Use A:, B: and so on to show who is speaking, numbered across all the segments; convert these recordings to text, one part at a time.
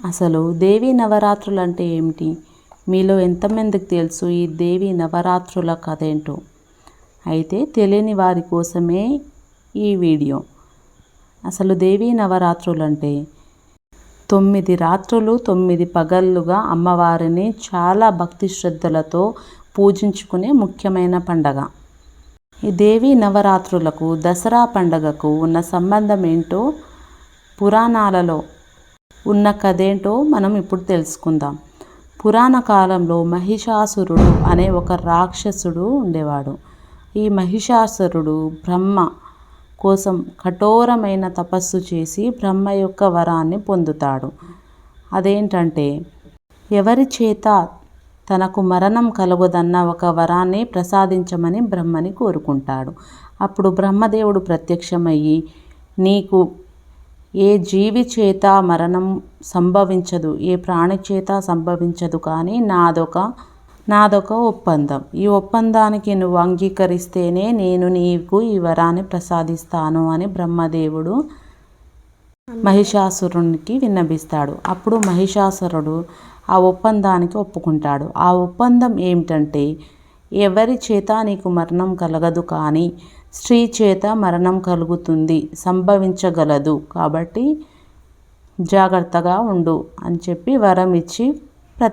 A: అసలు దేవీ నవరాత్రులు అంటే ఏమిటి? మీలో ఎంతమందికి తెలుసు ఈ దేవీ నవరాత్రుల కథ ఏంటో అయితే తెలియని వారి కోసమే ఈ వీడియో. అసలు దేవీ నవరాత్రులు అంటే తొమ్మిది రాత్రులు తొమ్మిది పగళ్ళుగా అమ్మవారిని చాలా భక్తి శ్రద్ధలతో పూజించుకునే ముఖ్యమైన పండగ. ఈ దేవీ నవరాత్రులకు దసరా పండగకు ఉన్న సంబంధం ఏంటో పురాణాలలో ఉన్న కథేంటో మనం ఇప్పుడు తెలుసుకుందాం. పురాణ కాలంలో మహిషాసురుడు అనే ఒక రాక్షసుడు ఉండేవాడు. ఈ మహిషాసురుడు బ్రహ్మ కోసం కఠోరమైన తపస్సు చేసి బ్రహ్మ యొక్క వరాన్ని పొందుతాడు. అదేంటంటే ఎవరి చేత తనకు మరణం కలగదన్న ఒక వరాన్ని ప్రసాదించమని బ్రహ్మని కోరుకుంటాడు. అప్పుడు బ్రహ్మదేవుడు ప్రత్యక్షమయ్యి నీకు ఏ జీవి చేత మరణం సంభవించదు ఏ ప్రాణి చేత సంభవించదు కానీ నాదొక నాదొక ఒప్పందం. ఈ ఒప్పందానికి నువ్వు అంగీకరిస్తేనే నేను నీకు ఈ వరాన్ని ప్రసాదిస్తాను అని బ్రహ్మదేవుడు మహిషాసురునికి విన్నపిస్తాడు అప్పుడు మహిషాసురుడు ఆ ఒప్పందానికి ఒప్పుకుంటాడు. ఆ ఒప్పందం ఏమిటంటే ఎవరి చేత నీకు మరణం కలగదు కానీ స్త్రీ చేత మరణం కలుగుతుంది సంభవించగలదు. కాబట్టి జాగ్రత్తగా ఉండు అని చెప్పి వరం ఇచ్చి ప్ర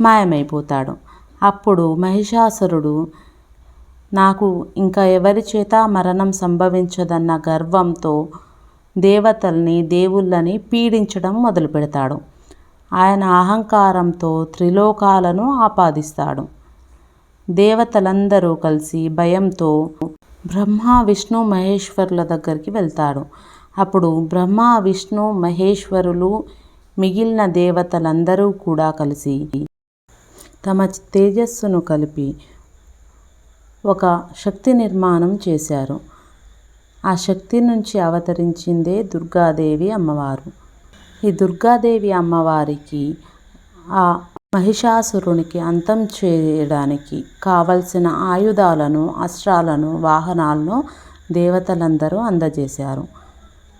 A: మాయమైపోతాడు. అప్పుడు మహిషాసురుడు నాకు ఇంకా ఎవరి చేత మరణం సంభవించదన్న గర్వంతో దేవతల్ని దేవుళ్ళని పీడించడం మొదలు పెడతాడు ఆయన అహంకారంతో త్రిలోకాలను ఆపాదిస్తాడు. దేవతలందరూ కలిసి భయంతో బ్రహ్మ విష్ణు మహేశ్వరుల దగ్గరికి వెళ్తాడు అప్పుడు బ్రహ్మ విష్ణు మహేశ్వరులు మిగిలిన దేవతలందరూ కూడా కలిసి తమ తేజస్సును కలిపి ఒక శక్తి నిర్మాణం చేశారు. ఆ శక్తి నుంచి అవతరించిందే దుర్గాదేవి అమ్మవారు. ఈ దుర్గాదేవి అమ్మవారికి ఆ మహిషాసురునికి అంతం చేయడానికి కావలసిన ఆయుధాలను అస్త్రాలను వాహనాలను దేవతలందరూ అందజేశారు.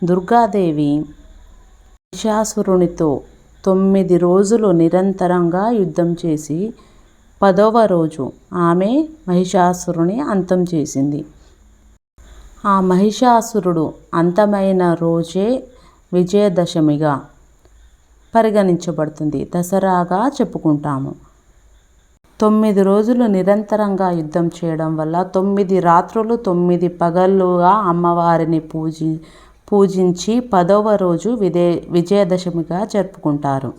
A: దుర్గాదేవి మహిషాసురునితో తొమ్మిది రోజులు నిరంతరంగా యుద్ధం చేసి పదవ రోజు ఆమె మహిషాసురుని అంతం చేసింది. ఆ మహిషాసురుడు అంతమైన రోజే విజయదశమిగా పరిగణించబడుతుంది. దసరాగా చెప్పుకుంటాము. తొమ్మిది రోజులు నిరంతరంగా యుద్ధం చేయడం వల్ల తొమ్మిది రాత్రులు తొమ్మిది పగళ్ళుగా అమ్మవారిని పూజి పూజించి పదవ రోజు విదే విజయదశమిగా జరుపుకుంటారు.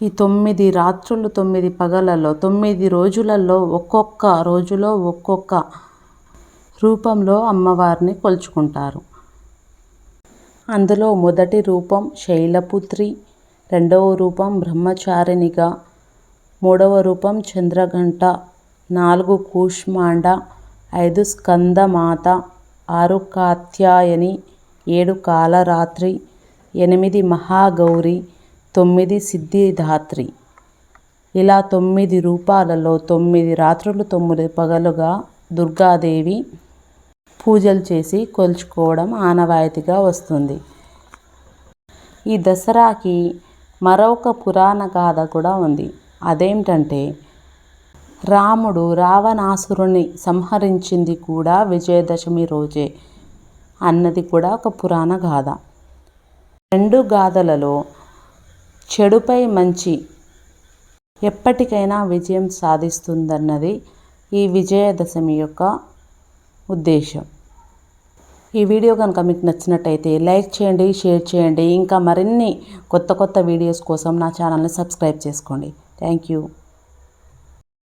A: ఈ తొమ్మిది రాత్రులు తొమ్మిది పగలలో తొమ్మిది రోజులలో ఒక్కొక్క రోజులో ఒక్కొక్క రూపంలో అమ్మవారిని కొలుచుకుంటారు. అందులో మొదటి రూపం శైలపుత్రి రెండవ రూపం బ్రహ్మచారిణిగా మూడవ రూపం చంద్రఘంట నాలుగు కూష్మాండ ఐదు స్కందమాత ఆరు కాత్యాయని ఏడు కాలరాత్రి ఎనిమిది మహాగౌరి తొమ్మిది సిద్ధిదాత్రి. ఇలా తొమ్మిది రూపాలలో తొమ్మిది రాత్రులు తొమ్మిది పగలుగా దుర్గాదేవి పూజలు చేసి కొలుచుకోవడం ఆనవాయితీగా వస్తుంది. ఈ దసరాకి మరొక పురాణ గాథ కూడా ఉంది. అదేమిటంటే రాముడు రావణాసురుని సంహరించింది కూడా విజయదశమి రోజే అన్నది కూడా ఒక పురాణ గాథ. రెండు గాథలలో చెడుపై మంచి ఎప్పటికైనా విజయం సాధిస్తుందన్నది ఈ విజయదశమి యొక్క ఉద్దేశం. ఈ వీడియో కనుక మీకు నచ్చినట్టయితే లైక్ చేయండి షేర్ చేయండి. ఇంకా మరిన్ని కొత్త కొత్త వీడియోస్ కోసం నా ఛానల్ని సబ్స్క్రైబ్ చేసుకోండి. Thank you.